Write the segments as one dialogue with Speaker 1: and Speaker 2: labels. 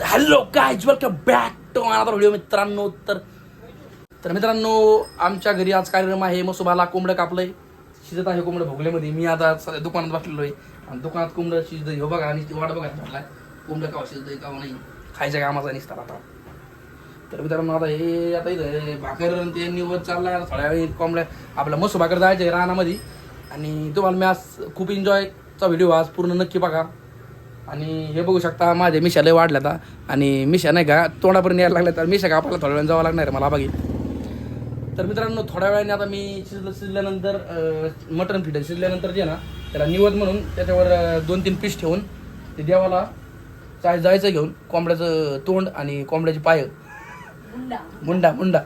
Speaker 1: Hello guys welcome back to another video मित्रांनो. तर तर मित्रांनो आमच्या घरी आज कार्यक्रम आहे. मसोबाला कोंबडं कापलंय. शिजत आहे कोंबडं भोगल्यामध्ये. मी आता सध्या दुकानात बसलेलो आहे. आणि दुकानात कोंबडं शिजत हे हो बघा आणि वाट बघा म्हटलाय. कोंबडं कावा शिजतंय का नाही. खायच्या कामाचा निसतात आता. तर मित्रांनो आता हे आता इथं हे भाकर आणि ते निवड चाललाय. थोड्या वेळी कोंबड्या आपल्या मसोबाकडे जायचं आहे रानामध्ये. आणि तुम्हाला मी आज खूप एन्जॉयचा व्हिडिओ आज पूर्ण नक्की बघा. आणि हे बघू शकता माझे मिशा लय वाढल्या आता आणि मिशा नाही का तोंडापर्यंत यायला लागल्या तर मिशा कापायला थोड्या वेळाने जावं लागणार आहे मला बघित तर मित्रांनो थोड्या वेळाने आता मी शिजलं शिजल्यानंतर मटण फिट शिजल्यानंतर जे ना त्याला निवद म्हणून त्याच्यावर दोन तीन पीस ठेवून ते देवाला जाय जायचं घेऊन कोंबड्याचं तोंड आणि कोंबड्याची पाय. मुंडा. मुंडा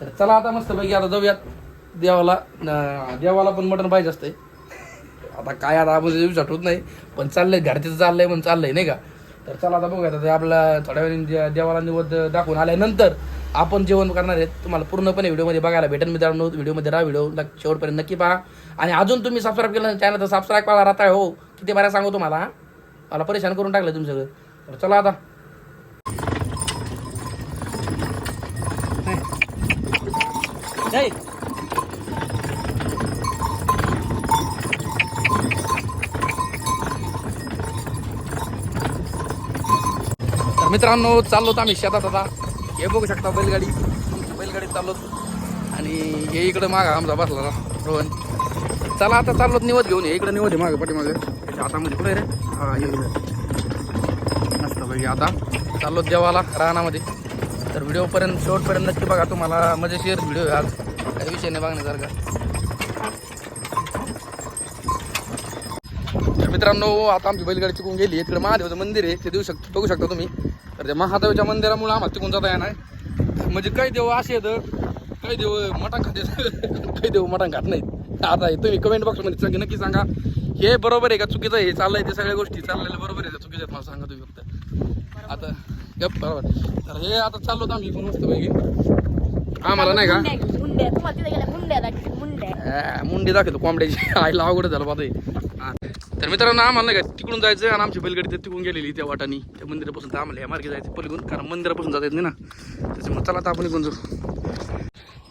Speaker 1: तर चला आता मस्तपैकी आता जाऊयात. देवाला देवाला पण मटण पाहिजे असते आता काय आता आपण आठवत नाही पण चाललंय घरचं चाललंय पण चाललंय नाही का? तर चला आता बघूया आता ते आपला थोड्या वेळाने देवाला निवद दाखवून आल्यानंतर आपण जेवण करणार आहेत. तुम्हाला पूर्णपणे व्हिडिओमध्ये बघायला भेटेल मित्रांनो. व्हिडिओमध्ये राहा व्हिडिओ शेवटपर्यंत नक्की पहा. आणि अजून तुम्ही सबस्क्राईब केलं चॅनल तर सबस्क्राईब करा राहता हो. किती बऱ्या सांगू तुम्हाला मला परेशान करून टाकलं तुम्ही सगळं. तर चला आता. नाही. मित्रांनो चाललो आम्ही शेतात आता. हे बघू शकता बैलगाडी. बैलगाडी चाललो आणि हे इकडं मागा आमचा बसला रोहन. चला आता चाललो निवत घेऊन. ये इकडं निवत आहे मागं पाठीमागं. त्याच्या हातामध्ये कुठे रे? हा ये मस्त आता चाललो देवाला रानामध्ये. तर व्हिडिओपर्यंत शेवटपर्यंत नक्की बघा. तुम्हाला मजेशीर व्हिडिओ आज. काही विषय नाही बघण्यासारखा. मित्रांनो आता आमची बैलगाडी चुकून गेली तिकडे महादेवाचं मंदिर आहे. ते देऊ शकतो बघू शकता तुम्ही. तर त्या महादेवाच्या मंदिरामुळे आम्हाला तिकून जाता येणार म्हणजे काही देव असे आहेत काही देव मटण खाते काही देव मटण खात नाहीत. आता हे तुम्ही कमेंट बॉक्समध्ये सांगा नक्की सांगा. हे बरोबर आहे का चुकीचं हे चाललंय ते सगळ्या गोष्टी. चाललेल्या बरोबर आहे का चुकीच्या आहेत मला सांगा तुम्ही फक्त. आता गप बरोबर. तर हे आता चाललो होतो आम्ही इकडून मस्तपैकी. आम्हाला नाही का? मुंडी दाखवतो कोंबड्याची. आईला अवघड झालं पाहतोय हा. तर मित्रांनो आम्हाला नाही तिकडून जायचं आणि आमची बैलगाडी तर तिकडून गेलेली त्या वाटानी. त्या मंदिरापासून तर आम्हाला या मार्गे जायचं पलीकडून कारण मंदिरापासून जाता येत नाही ना. त्याच्यामुळे चला आता आपण इकडून जाऊ.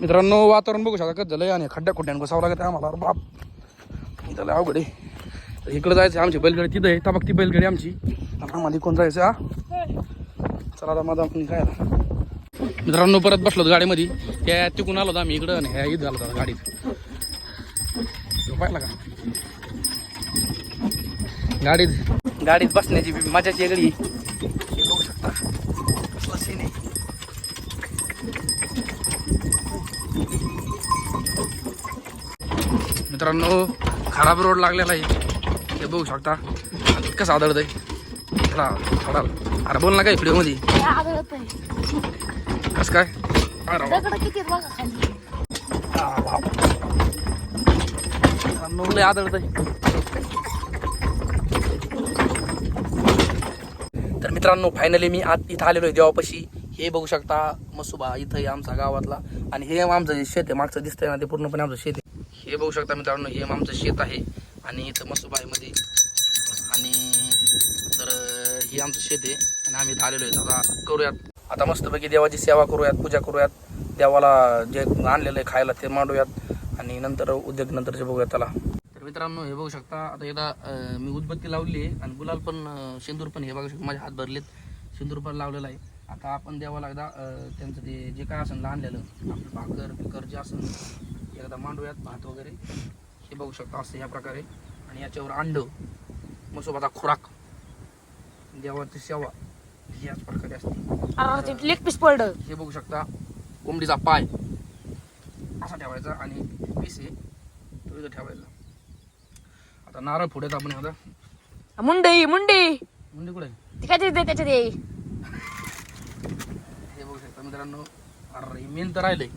Speaker 1: मित्रांनो वातावरण बघू शकता कसं झालंय आणि खड्ड्या खुड्ड्यान बसावं लागत आम्हाला. अरे बाप. त्याला अवघड आहे. तर इकडं जायचं आमची बैलगाडी तिथं आहे तबाक ती बैलगाडी आमची. आम्हाला इकडून जायचं हा. चला आता माझा आपण काय मित्रांनो परत बसलो गाडीमध्ये. त्या तिकून आलो होतो आम्ही इकडं आणि ह्या इथं आलो होतो गाडीत. तो पाहिला का? गाडीत. गाडीत बसण्याची मजाची वेगळी. बघू शकता कसला सीन आहे मित्रांनो खराब रोड लागलेला आहे. हे बघू शकता. कसं आदळत आहे थोडा थोडा अरे बोल ना काय व्हिडिओमध्ये.
Speaker 2: आदळत आहे
Speaker 1: कसं काय. मित्रांनो, लय आदळत आहे तर मित्रांनो फायनली मी आत इथं आलेलो आहे देवापाशी. हे बघू शकता मसुबा इथं आमचा गावातला. आणि हे आमचं जे शेत आहे मागचं दिसतंय ना ते पूर्णपणे आमचं शेत आहे. हे बघू शकता मित्रांनो हे आमचं शेत आहे. आणि इथं मसुबाईमध्ये आहे आणि तर हे आमचं शेत आहे. आणि आम्ही इथं आलेलो आहे. आता करूयात. आता मस्तपैकी देवाची सेवा करूयात पूजा करूयात. देवाला जे आणलेलं आहे खायला ते मांडूयात. आणि नंतर उद्योग नंतरचे बघूयात त्याला. तर मित्रांनो हे बघू शकता आता एकदा मी उदबत्ती लावली आहे आणि गुलाल पण अं, शेंदूर पण हे बघू शकता माझे हात भरलेत. शेंदूर पण लावलेला आहे. आता आपण देवाला एकदा त्यांचं ते जे काय असेल आणलेलं आपलं भाकर बिकर जे असेल एकदा मांडूयात भात वगैरे. हे बघू शकता असं या प्रकारे. आणि याच्यावर अंड मसोबाचा खुराक. देवाची सेवा ही याच प्रकारे असते.
Speaker 2: लेग पीस पडलं
Speaker 1: हे बघू शकता कोंबडीचा पाय. असा ठेवायचा आणि पीस इथं ठेवायचा. आता नारळ फोडायचा आपण आता.
Speaker 2: मुंडी मुंडी.
Speaker 1: मुंडी कुठे
Speaker 2: ती काय ते त्याच्यात ये
Speaker 1: हे बघू शकता मित्रांनो. अरे मेन तर राहिलंय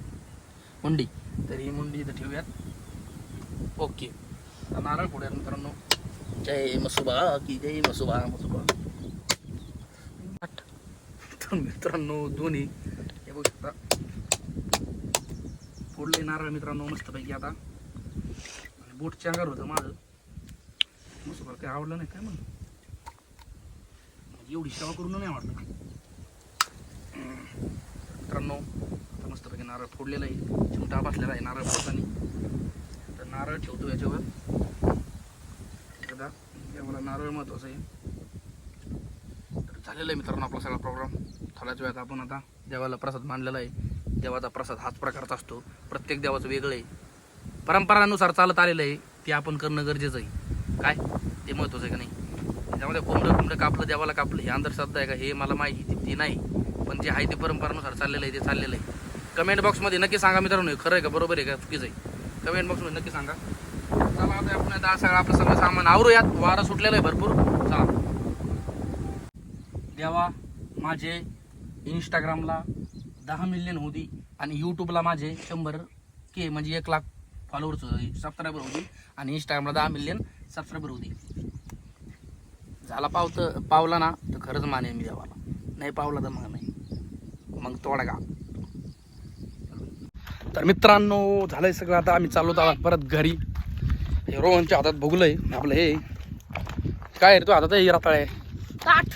Speaker 1: मुंडी. तर ही मुंडी इथं ठेवूयात. ओके. आता नारळ फोडूयात मित्रांनो. जय मसुबा की जय मसुबा मसुबा. तर मित्रांनो दोन्ही. हे बघू शकता. फोडले नारळ मित्रांनो मस्तपैकी आता. बोट चांगर होतं माझं. मस्त काही आवडलं नाही काय मग एवढी सेवा करून नाही आवडलं मित्रांनो आता मस्तपैकी नारळ फोडलेला आहे. चिमटा बसलेला आहे नारळ फोडताना. तर नारळ ठेवतो याच्यावर. एकदा. यावर नारळ महत्त्वाचं आहे. तर झालेलं आहे मित्रांनो आपला सगळा प्रोग्राम थोड्याच वेळात आपण आता देवाला प्रसाद मांडलेला आहे. देवाचा प्रसाद हाच प्रकारचा असतो. प्रत्येक देवाचं वेगळं आहे. परंपरानुसार चालत आलेलं आहे. ते आपण करणं गरजेचं आहे. काय? ते महत्वाचं आहे का नाही? त्यामध्ये कोंबडं कोंबडं कापलं देवाला कापलं हे अंधश्रद्धा आहे का? हे मला माहिती ती नाही. पण जे आहे ते परंपरानुसार चाललेलं आहे ते चाललेलं आहे. कमेंट बॉक्समध्ये नक्की सांगा मित्रांनो हे खरं आहे का? बरोबर आहे का? चुकीचं आहे. कमेंट बॉक्समध्ये नक्की सांगा. चला आता आपण आता सगळं आपलं सगळं सामान आवरूयात. वारा सुटलेलं आहे भरपूर. चला. देवा माझे इंस्टाग्रामला दहा मिलियन होती आणि यूट्यूबला माझे शंभर के म्हणजे एक लाख फॉलोअर्स सबस्क्रायबर होती आणि इंस्टाग्रामला दहा मिलियन सबस्क्रायबर होती झाला पावत पावला ना तर खरंच माने मी देवाला. नाही पावला तर मग नाही. मग तोडा का? तर मित्रांनो झालंय सगळं आता. आम्ही चाललो आहोत परत घरी. हे रोहनच्या हातात भोगलंय आपलं हे. काय रे तू हातात हे रताळ आहे.
Speaker 2: ताट.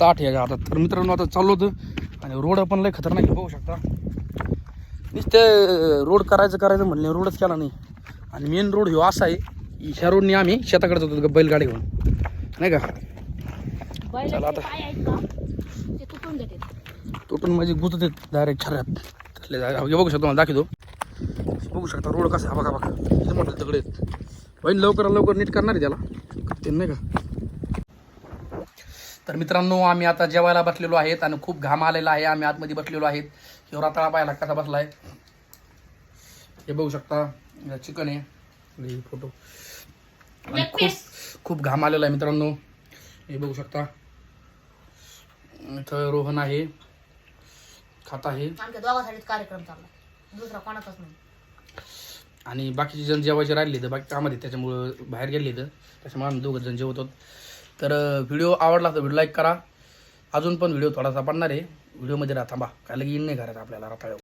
Speaker 1: ताट आहे हातात? तर मित्रांनो आता चाललो होतं. आणि रोड पण लय खतरनाक बघू शकता. नुसते रोड करायचं करायचं म्हणले रोडच केला नाही. आणि मेन रोड ह्यो असा आहे ह्या रोडने आम्ही शेताकडे जातो बैलगाडी घेऊन. नाही का? चला आता.
Speaker 2: ते तुटून
Speaker 1: म्हणजे गुतत डायरेक्ट हे बघू शकतो मला दाखवतो. बघू शकता रोड कसा आहे, हा बघा बघा. मोठे दगड आहेत. बहीण लवकर लवकर नीट करणार आहे त्याला. करते नाही का? तर मित्रांनो आम्ही आता जेवायला बसलेलो आहेत आणि खूप घाम आलेला आहे. आम्ही आतमध्ये बसलेलो आहेत. हिवरा तळा पाहायला कसा बसला आहे हे बघू शकता. चिकन आहे. फोटो. खूप खूप घाम आलेला आहे मित्रांनो. हे बघू शकता. इथं रोहन आहे. खात आहे.
Speaker 2: कार्यक्रम चालला. दुसरा कोणाचाच नाही.
Speaker 1: आणि बाकीचे जण जेवायचे राहिले तर बाकी कामात त्याच्यामुळं बाहेर गेले तर त्याच्यामुळे आम्ही दोघं जण जेवत आहोत तर व्हिडिओ आवडला तर व्हिडिओ लाईक करा. अजून पण व्हिडिओ थोडासा पडणार आहे. व्हिडिओमध्ये राहा थांबा. काय इन नाही करायचं आपल्याला राताळ.